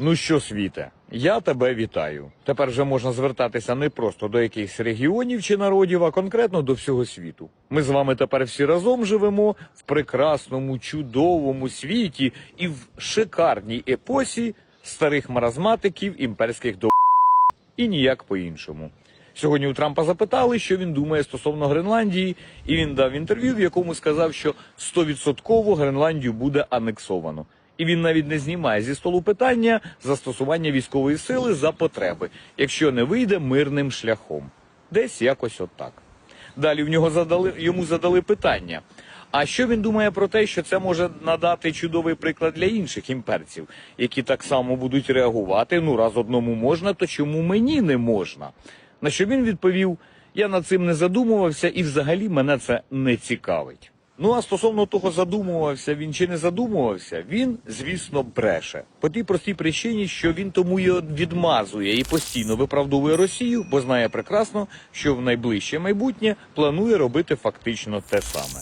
Ну що, світе, я тебе вітаю. Тепер вже можна звертатися не просто до якихось регіонів чи народів, а конкретно до всього світу. Ми з вами тепер всі разом живемо в прекрасному, чудовому світі і в шикарній епосі старих маразматиків імперських до і ніяк по-іншому. Сьогодні у Трампа запитали, що він думає стосовно Гренландії, і він дав інтерв'ю, в якому сказав, що 100% Гренландію буде анексовано. І він навіть не знімає зі столу питання застосування військової сили за потреби, якщо не вийде мирним шляхом. Десь якось отак. Далі в нього задали йому задали питання. А що він думає про те, що це може надати чудовий приклад для інших імперців, які так само будуть реагувати? Ну, раз одному можна, то чому мені не можна? На що він відповів: я над цим не задумувався, і взагалі мене це не цікавить. Ну а стосовно того, задумувався він чи не задумувався, він, звісно, бреше. По тій простій причині, що він тому і відмазує і постійно виправдовує Росію, бо знає прекрасно, що в найближче майбутнє планує робити фактично те саме.